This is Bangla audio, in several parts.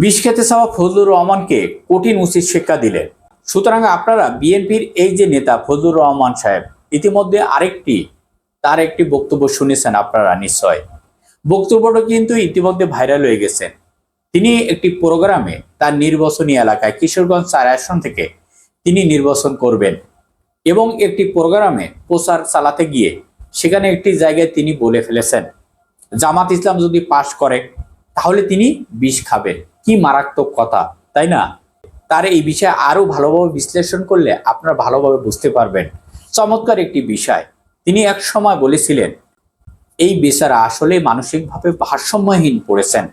বিষ খেতে চাওয়া ফজলুর রহমানকে কঠিন উচিত শিক্ষা দিলেন। সুতরাং আপনারা বিএনপির এই যে নেতা ফজলুর রহমান সাহেব, ইতিমধ্যে আরেকটি, তার একটি বক্তব্য শুনেছেন আপনারা নিশ্চয়। বক্তব্যটা কিন্তু ইতিমধ্যে ভাইরাল হয়ে গেছেন তিনি একটি প্রোগ্রামে তার নির্বাচনী এলাকায় কিশোরগঞ্জ চার আসন থেকে তিনি নির্বাচন করবেন এবং একটি প্রোগ্রামে প্রচার চালাতে গিয়ে সেখানে একটি জায়গায় তিনি বলে ফেলেছেন, জামাত ইসলাম যদি পাশ করে, তাহলে তিনি বিষ খাবেন। কি মারাত্মক কথা, তাই না? তার এই বিষয়ে আরও ভালোভাবে বিশ্লেষণ করলে আপনারা ভালোভাবে বুঝতে পারবেন। চমৎকার একটি বিষয়। তিনি এক সময় বলেছিলেন, এই বেচারা আসলে মানসিকভাবে ভারসাম্যহীন পড়েছেন।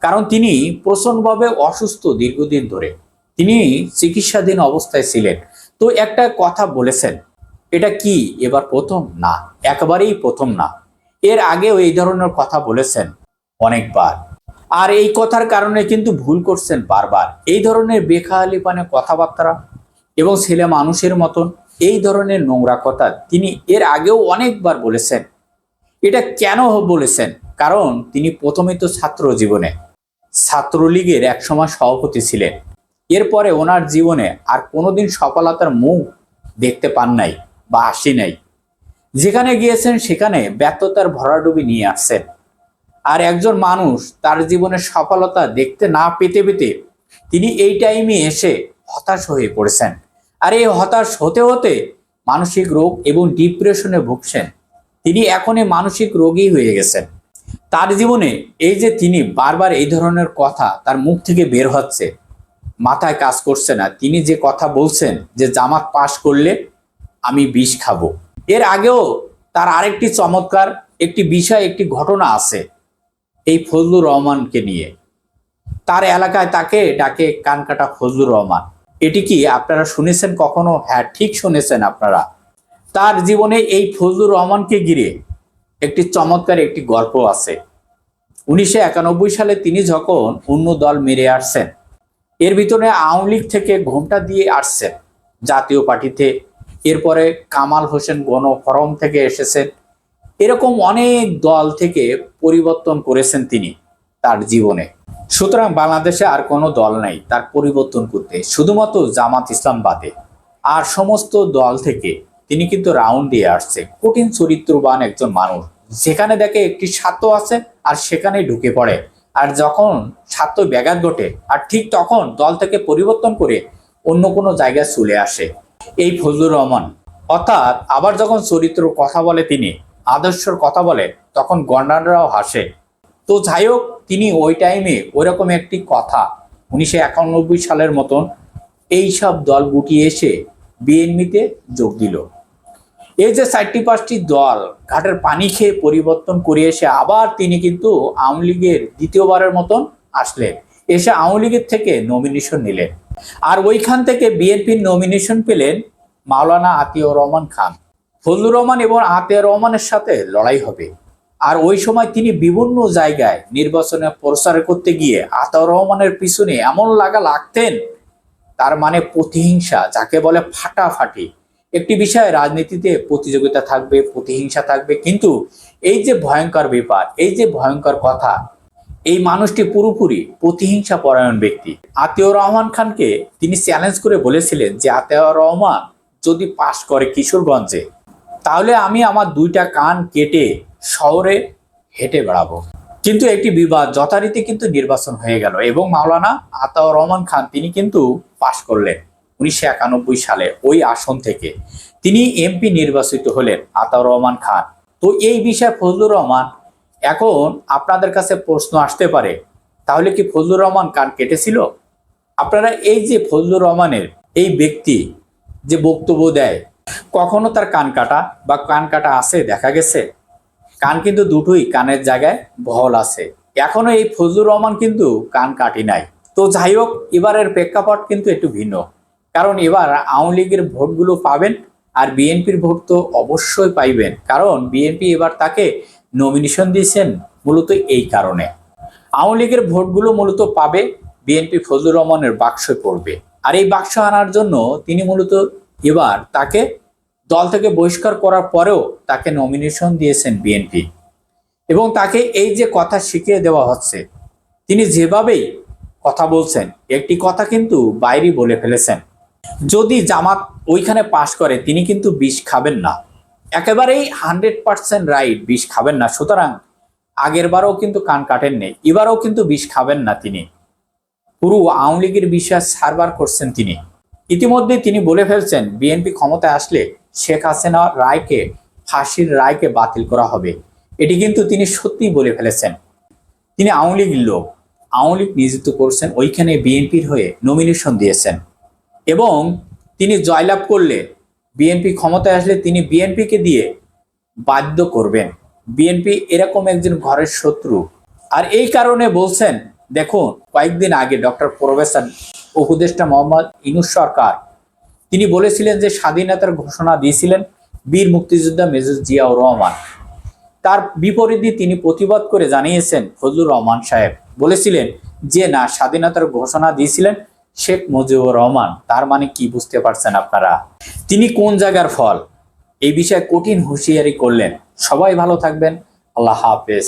কারণ তিনি প্রচণ্ডভাবে অসুস্থ দীর্ঘদিন ধরে। তিনি চিকিৎসাধীন অবস্থায় ছিলেন। তো একটা কথা বলেছেন, এটা কি এবার প্রথম? না, একেবারেই প্রথম না। এর আগেও এই ধরনের কথা বলেছেন অনেকবার। আর এই কথার কারণে কিন্তু ভুল করছেন বারবার। এই ধরনের বেখালিপানে কথাবার্তা এবং ছেলে মানুষের মতন এই ধরনের নোংরা কথা তিনি এর আগেও অনেকবার বলেছেন। এটা কেন বলেছেন? কারণ তিনি প্রথমে তো ছাত্র জীবনে, ছাত্রলীগের একসময় সভাপতি ছিলেন। এরপরে ওনার জীবনে আর কোনোদিন সফলতার মুখ দেখতে পান নাই বা আসি নাই। যেখানে গিয়েছেন সেখানে ব্যর্থতার ভরাডুবি নিয়ে আসছেন। আর একজন মানুষ তার জীবনের সফলতা দেখতে না পেতে পেতে তিনি এই টাইমে এসে হতাশ হয়ে পড়েছেন। আর এই হতাশ হতে হতে মানসিক রোগ এবং ডিপ্রেশনে ভুগছেন। তিনি এখনই মানসিক রোগী হয়ে গেছেন। তার জীবনে এই যে তিনি বারবার এই ধরনের কথা তার মুখ থেকে বের হচ্ছে, মাথায় কাজ করছে না। তিনি যে কথা বলছেন যে জামাত পাশ করলে আমি বিষ খাব। এর আগেও তার আরেকটি চমৎকার একটি বিষয়, একটি ঘটনা আছে। এই ফজলুর রহমানকে নিয়ে। তার এলাকায় তাকে ডাকে কানকাটা ফজলুর রহমান। এটি কি আপনারা শুনেছেন কখনো? হ্যাঁ ঠিক শুনেছেন আপনারা। তার জীবনে এই ফজলুর রহমানকে ঘিরে একটি চমৎকার একটি গল্প আছে। উনিশশো একানব্বই সালে তিনি যখন অন্য দল মেরে আসছেন, এর ভিতরে আওয়ামী লীগ থেকে ঘোমটা দিয়ে আসছেন জাতীয় পার্টিতে। এরপরে কামাল হোসেন গণফরম থেকে এসেছেন। এরকম অনেক দল থেকে পরিবর্তন করেছেন তিনি তার জীবনে। সুতরাং বাংলাদেশে আর কোনো দল নাই তার পরিবর্তন করতে, শুধুমাত্র জামাত ইসলাম বাদে। আর সমস্ত দল থেকে তিনি কিন্তু রাউন্ড দিয়ে আসছে। কঠিন চরিত্রবান একজন মানুষ। যেখানে দেখে একটি স্বার্থ আছে আর সেখানে ঢুকে পড়ে। আর যখন স্বার্থ ব্যাঘাত ঘটে, আর ঠিক তখন দল থেকে পরিবর্তন করে অন্য কোনো জায়গায় চলে আসে। এই ফজলুর রহমান। অর্থাৎ আবার যখন চরিত্র কথা বলে তিনি আদর্শর কথা বলে, তখন গন্ডাররাও হাসে। তো যাই হোক তিনি ওই টাইমে ওইরকম একটি কথা, উনিশশো একানব্বই সালের মতন এই সব দল গুটিয়ে এসে বিএনপিতে যোগ দিল। এই যে চারটি পাঁচটি দল ঘাটের পানি খেয়ে পরিবর্তন করে এসে আবার তিনি কিন্তু আওয়ামী লীগের দ্বিতীয়বারের মতন আসলেন। এসে আওয়ামী লীগের থেকে নমিনেশন নিলেন। আর ওইখান থেকে বিএনপির নমিনেশন পেলেন মাওলানা আতিউর রহমান খান। ফজলুর রহমান এবং আতিউর রহমানের সাথে লড়াই হবে। আর ওই সময় তিনি বিভিন্ন জায়গায় নির্বাচনে প্রচার করতে গিয়ে আতাউর রহমানের পিছনে এমন লাগা লাগতেন, তার মানে প্রতিহিংসা, যাকে বলে ফাটাফাটি। একটি বিষয়ে রাজনীতিতে প্রতিযোগিতা থাকবে, প্রতিহিংসা থাকবে, কিন্তু এই যে ভয়ঙ্কর ব্যাপার, এই যে ভয়ঙ্কর কথা, এই মানুষটি পুরোপুরি প্রতিহিংসা পরায়ণ ব্যক্তি। আতিউর রহমান খানকে তিনি চ্যালেঞ্জ করে বলেছিলেন যে, আতিউর রহমান যদি পাশ করে কিশোরগঞ্জে তাহলে আমি আমার দুইটা কান কেটে শহরে হেঁটে বেড়াবো। কিন্তু একটি বিবাদ যথারীতি কিন্তু নির্বাচন হয়ে গেল এবং মাওলানা আতাউর রহমান খান, তিনি কিন্তু পাশ করলেন উনিশশো একানব্বই সালে ওই আসন থেকে। তিনি এমপি নির্বাচিত হলেন আতাউর রহমান খান। তো এই বিষয়ে ফজলুর রহমান, এখন আপনাদের কাছে প্রশ্ন আসতে পারে, তাহলে কি ফজলুর রহমান কান কেটেছিল? আপনারা এই যে ফজলুর রহমানের এই ব্যক্তি যে বক্তব্য দেয় কখনো তার কান কাটা বা কান কাটা আছে, দেখা গেছে? কান কিন্তু দুটোই, কানের জায়গায় বহল আছে। এখনও এই ফজলুর রহমান কিন্তু কান কাটি নাই। তো যাই হোক, এবারের প্রেক্ষাপট কিন্তু একটু ভিন্ন। কারণ এবার আওয়ামী লীগের ভোটগুলো পাবেন আর বিএনপির ভোট তো অবশ্যই পাইবেন। কারণ বিএনপি এবার তাকে নমিনেশন দিয়েছেন মূলত এই কারণে। আওয়ামী লীগের ভোটগুলো মূলত পাবে বিএনপি ফজলুর রহমানের বাক্সে পড়বে। আর এই বাক্স আনার জন্য তিনি মূলত এবার তাকে দল থেকে বহিষ্কার করার পরেও তাকে নমিনেশন দিয়েছেন বিএনপি এবং তাকে এই যে কথা শিখিয়ে দেওয়া হচ্ছে, তিনি যেভাবেই কথা বলছেন, একটি কথা কিন্তু বাইরে বলে ফেলেছেন। যদি জামাত ওইখানে পাশ করে, তিনি কিন্তু বিষ খাবেন না। একেবারেই হান্ড্রেড পার্সেন্ট রাইট বিষ খাবেন না। সুতরাং আগের বারও কিন্তু কান কাটেননি, এবারও কিন্তু বিষ খাবেন না তিনি। পুরো আওয়ামী লীগের বিশ্বাস সারবার করছেন তিনি। ইতিমধ্যে তিনি বলে ফেলছেন, বিএনপি ক্ষমতায় আসলে শেখ হাসিনা রায়কে, ফাঁসির রায়কে বাতিল করা হবে। এটি কিন্তু তিনি সত্যিই বলে ফেলেছেন। তিনি আওয়ামী লীগের লোক। আওয়ামী লীগ নিযুক্ত করছেন, ওইখানে বিএনপির হয়ে নমিনেশন দিয়েছেন। এবং তিনি জয়লাভ করলে, বিএনপি ক্ষমতায় আসলে তিনি বিএনপিকে দিয়ে বাধ্য করবেন। বিএনপি এরকম একজন ঘরের শত্রু। আর এই কারণে বলছেন, দেখুন, কয়েকদিন আগে ডক্টর প্রফেসর উপদেষ্টা মোহাম্মদ ইনুস সরকার। তিনি বলেছিলেন যে স্বাধীনতার ঘোষণা দিয়েছিলেন বীর মুক্তিযোদ্ধা মেজর জিয়াউর রহমান। তার বিপরীতে তিনি প্রতিবাদ করে জানিয়েছেন ফজলুর রহমান সাহেব। বলেছিলেন যে, না, স্বাধীনতার ঘোষণা দিয়েছিলেন শেখ মুজিবুর রহমান। তার মানে কি বুঝতে পারছেন আপনারা? তিনি কোন জায়গার ফল? এই বিষয়ে কঠিন হুঁশিয়ারি করলেন। সবাই ভালো থাকবেন। আল্লাহ হাফেজ।